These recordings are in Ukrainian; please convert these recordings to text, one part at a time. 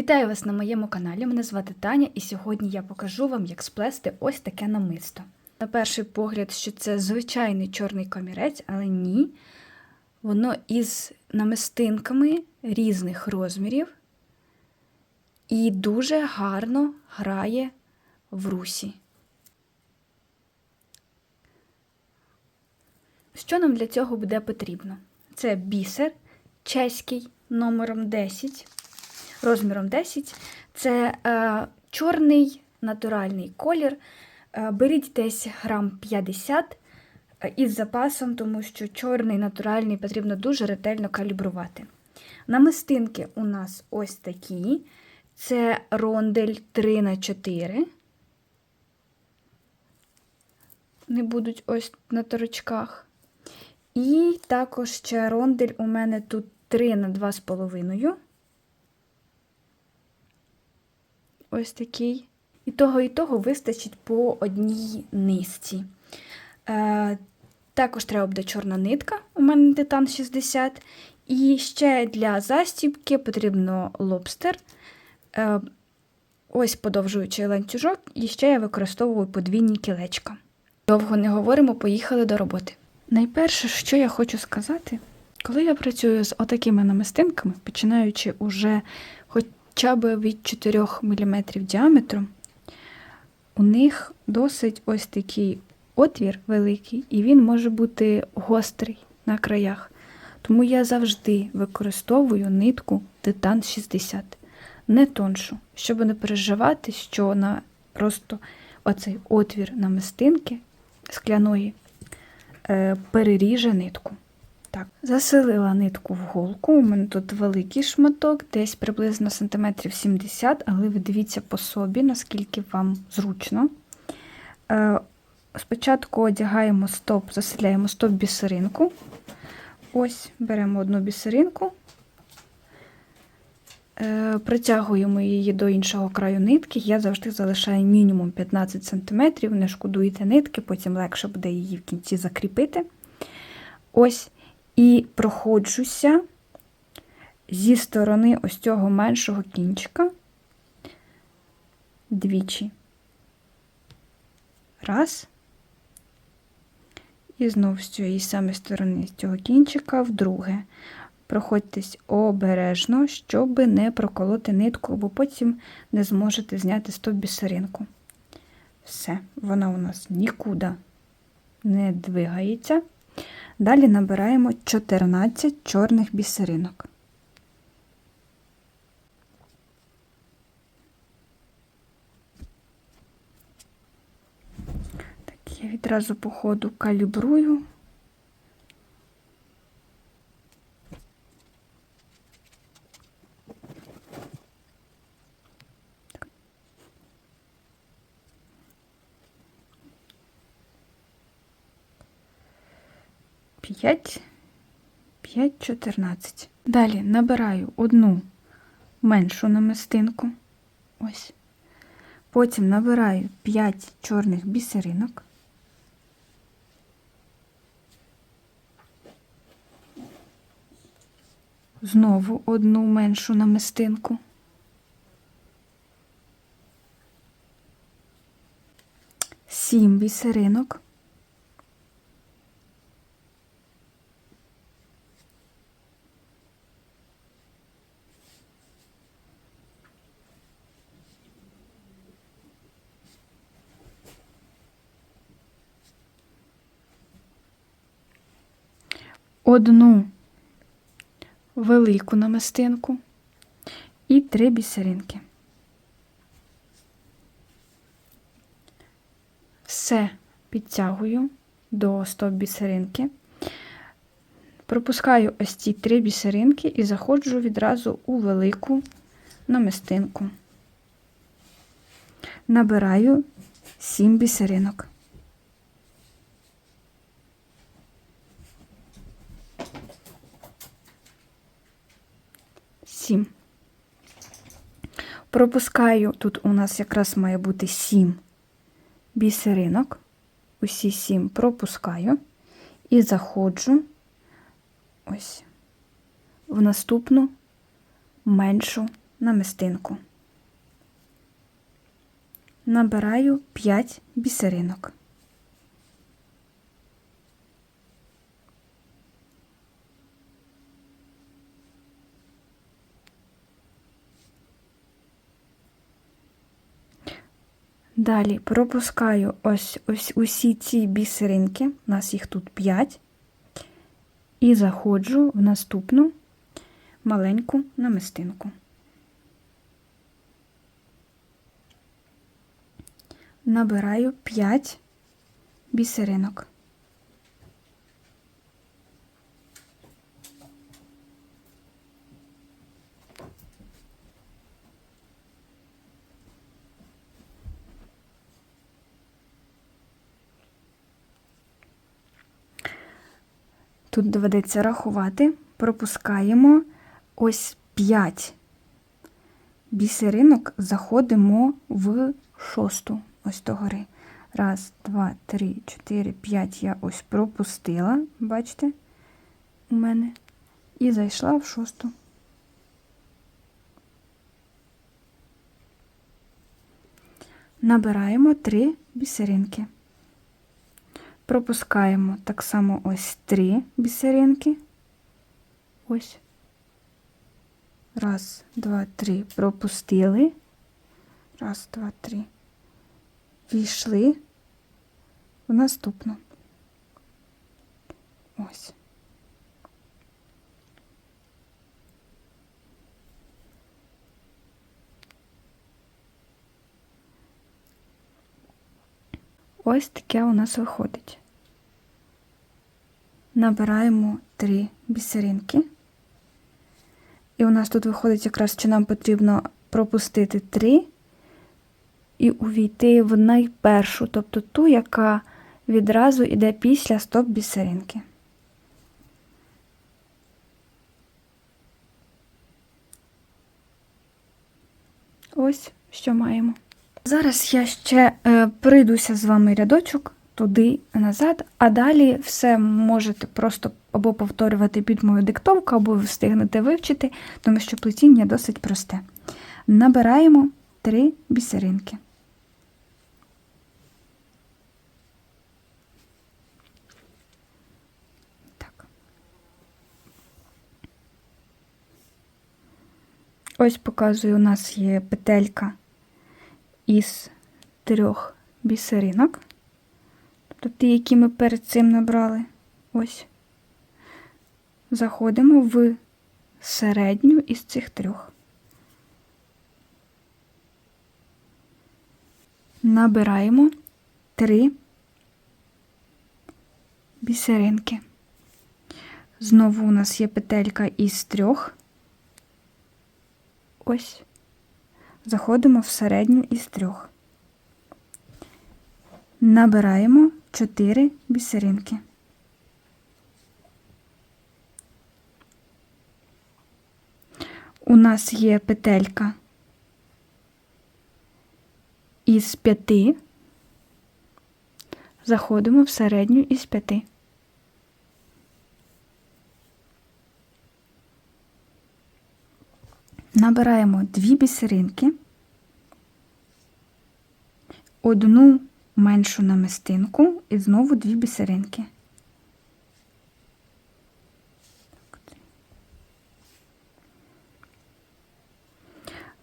Вітаю вас на моєму каналі. Мене звати Таня, і сьогодні я покажу вам, як сплести ось таке намисто. На перший погляд, що це звичайний чорний комірець, але ні. Воно із намистинками різних розмірів і дуже гарно грає в русі. Що нам для цього буде потрібно? Це бісер чеський номером 10 розміром 10. Це е, чорний натуральний колір. Е, беріть десь грам 50 е, із запасом, тому що чорний натуральний потрібно дуже ретельно калібрувати. Намистинки у нас ось такі. Це рондель 3 на 4 Не будуть ось на торочках. І також ще рондель у мене тут 3 на 2,5 ось такий. І того, і того вистачить по одній низці. Е, Також треба буде чорна нитка, у мене титан 60. І ще для застібки потрібно лобстер. Е, Ось подовжуючий ланцюжок, і ще я використовую подвійні кілечка. Довго не говоримо, поїхали до роботи. Найперше, що я хочу сказати, коли я працюю з отакими намистинками, починаючи уже хоча б від 4 мм діаметру, у них досить ось такий отвір великий, і він може бути гострий на краях. Тому я завжди використовую нитку Титан 60, не тоншу, щоб не переживати, що на просто оцей отвір намистинки скляної е, переріже нитку. Так, Заселила нитку в голку. У мене тут великий шматок, десь приблизно сантиметрів 70, але ви дивіться по собі, наскільки вам зручно. Е, Спочатку одягаємо стоп, заселяємо стоп бісеринку. Ось, беремо одну бісеринку, е, притягуємо її до іншого краю нитки. Я завжди залишаю мінімум 15 см, не шкодуйте нитки, потім легше буде її в кінці закріпити. Ось і проходжуся зі сторони ось цього меншого кінчика двічі. Раз. І знов з цієї самої сторони з цього кінчика вдруге. Проходьтесь обережно, щоб не проколоти нитку, бо потім не зможете зняти стоп бісеринку. Все, вона у нас нікуди не двигається. Далі набираємо 14 чорних бісеринок. Так, я відразу по ходу калібрую. П'ять, п'ять, чотирнадцять. Далі набираю одну меншу намистинку. Ось. Потім набираю 5 чорних бісеринок. Знову одну меншу намистинку. Сім бісеринок. Одну велику намистинку і три бісеринки. Все підтягую до стоп бісеринки. Пропускаю ось ці три бісеринки і заходжу відразу у велику намистинку. Набираю сім бісеринок. 7. Пропускаю, тут у нас якраз має бути 7 бісеринок. Усі 7 пропускаю і заходжу ось в наступну меншу намистинку. Набираю 5 бісеринок. Далі пропускаю ось, ось усі ці бісеринки, у нас їх тут 5, і заходжу в наступну маленьку намистинку. Набираю 5 бісеринок. Тут доведеться рахувати, пропускаємо ось 5 бісеринок, заходимо в шосту, ось до гори. Раз, два, три, чотири, п'ять я ось пропустила, бачите, у мене, і зайшла в шосту. Набираємо три бісеринки. Пропускаємо так само ось три бісеринки. Ось. Раз, два, три. Пропустили. Раз, два, три. Війшли в наступну. Ось. Ось таке у нас виходить. Набираємо три бісеринки. І у нас тут виходить якраз, що нам потрібно пропустити три і увійти в найпершу, тобто ту, яка відразу йде після стоп-бісеринки. Ось що маємо. Зараз я ще е, пройдуся з вами рядочок туди назад, а далі все можете просто або повторювати під мою диктовку, або встигнете вивчити, тому що плетіння досить просте. Набираємо три бісеринки. Ось показую, у нас є петелька із трьох бісеринок. Тобто ті, які ми перед цим набрали. Ось. Заходимо в середню із цих трьох. Набираємо три бісеринки. Знову у нас є петелька із трьох. Ось. Заходимо в середню із трьох. Набираємо 4 бісеринки. У нас є петелька із п'яти. Заходимо в середню із п'яти. Набираємо дві бісеринки, одну меншу намистинку і знову дві бісеринки.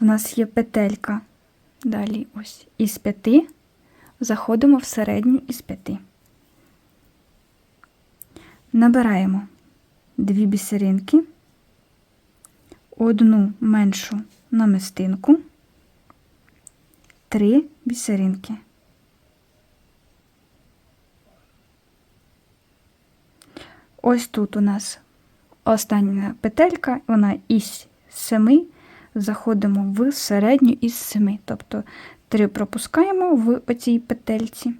У нас є петелька. Далі ось із п'яти заходимо в середню із п'яти. Набираємо дві бісеринки, одну меншу намистинку, три бісеринки. Ось тут у нас остання петелька, вона із 7, заходимо в середню із 7. Тобто 3 пропускаємо в оцій петельці.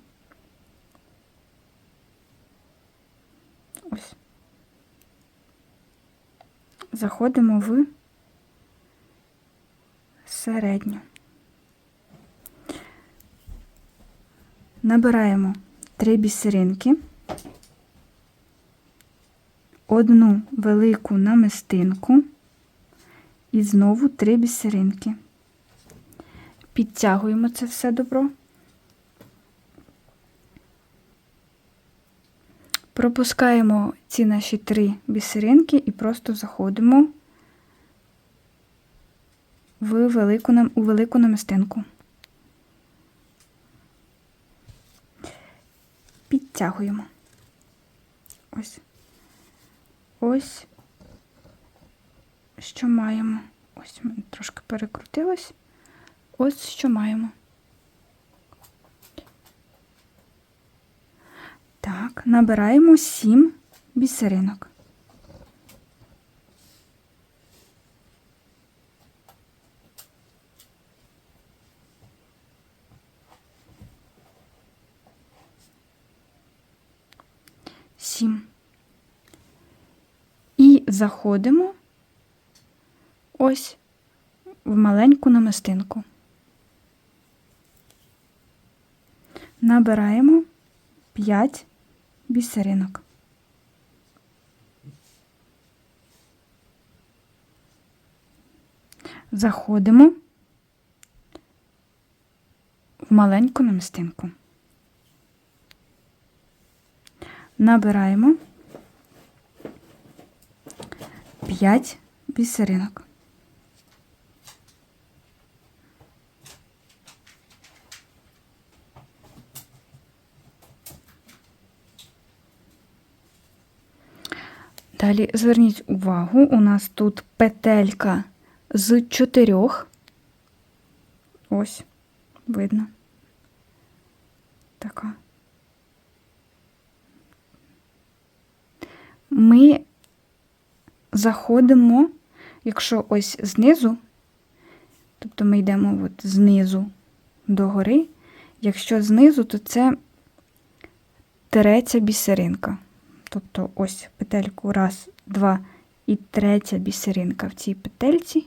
Ось. Заходимо в середню. Набираємо 3 бісеринки одну велику намистинку І знову три бісеринки. Підтягуємо це все добро. Пропускаємо ці наші три бісеринки і просто заходимо в велику, у велику намистинку. Підтягуємо. Ось. Ось. Що маємо? Ось трошки перекрутилось. Ось що маємо. Так, набираємо сім бісеринок. Сім. І заходимо ось в маленьку намистинку. Набираємо 5 бісеринок. Заходимо в маленьку намистинку. Набираємо 5 бісеринок. Далі зверніть увагу, у нас тут петелька з чотирьох. Ось, видно. Така. Ми заходимо, якщо ось знизу, тобто ми йдемо от знизу до гори, якщо знизу, то це третя бісеринка. Тобто ось петельку раз, два і третя бісеринка в цій петельці.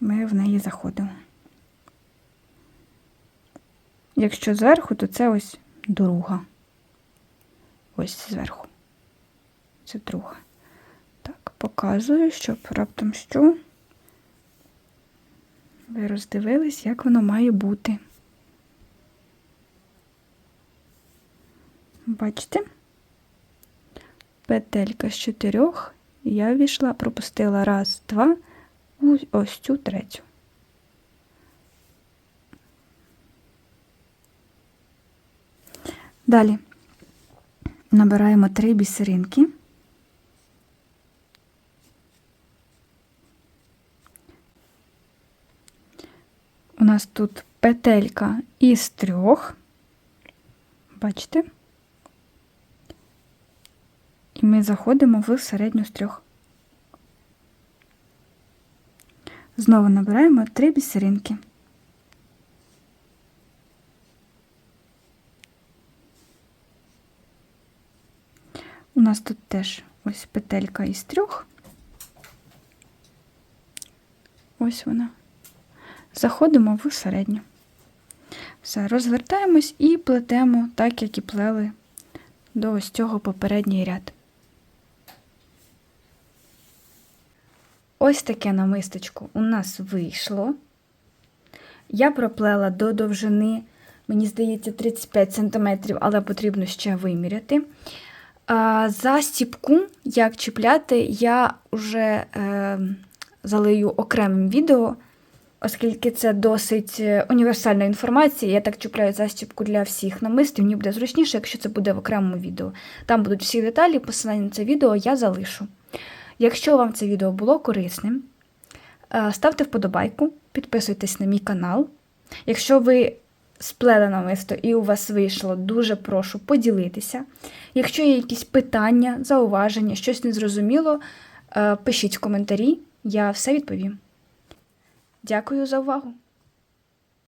Ми в неї заходимо. Якщо зверху, то це ось друга. Ось зверху. Це друга. Так, показую, щоб раптом що. Ви роздивились, як воно має бути. Бачите? Петелька з чотирьох, я війшла, пропустила раз, два, ось цю третю. Далі набираємо три бісеринки. У нас тут петелька із трьох. Бачите? І ми заходимо в середню з трьох. Знову набираємо три бісеринки. У нас тут теж ось петелька із трьох. Ось вона. Заходимо в середню. Все, розвертаємось і плетемо так, як і плели до ось цього попередній ряд. Ось таке намисточко у нас вийшло. Я проплела до довжини, мені здається, 35 см, але потрібно ще виміряти. А, Застіпку, як чіпляти, я вже е, залию окремим відео, оскільки це досить універсальна інформація. Я так чіпляю застіпку для всіх намистів, мені буде зручніше, якщо це буде в окремому відео. Там будуть всі деталі, посилання на це відео я залишу. Якщо вам це відео було корисним, е, ставте вподобайку, підписуйтесь на мій канал. Якщо ви сплели намисто і у вас вийшло, дуже прошу поділитися. Якщо є якісь питання, зауваження, щось незрозуміло, е, пишіть в коментарі, я все відповім. Дякую за увагу!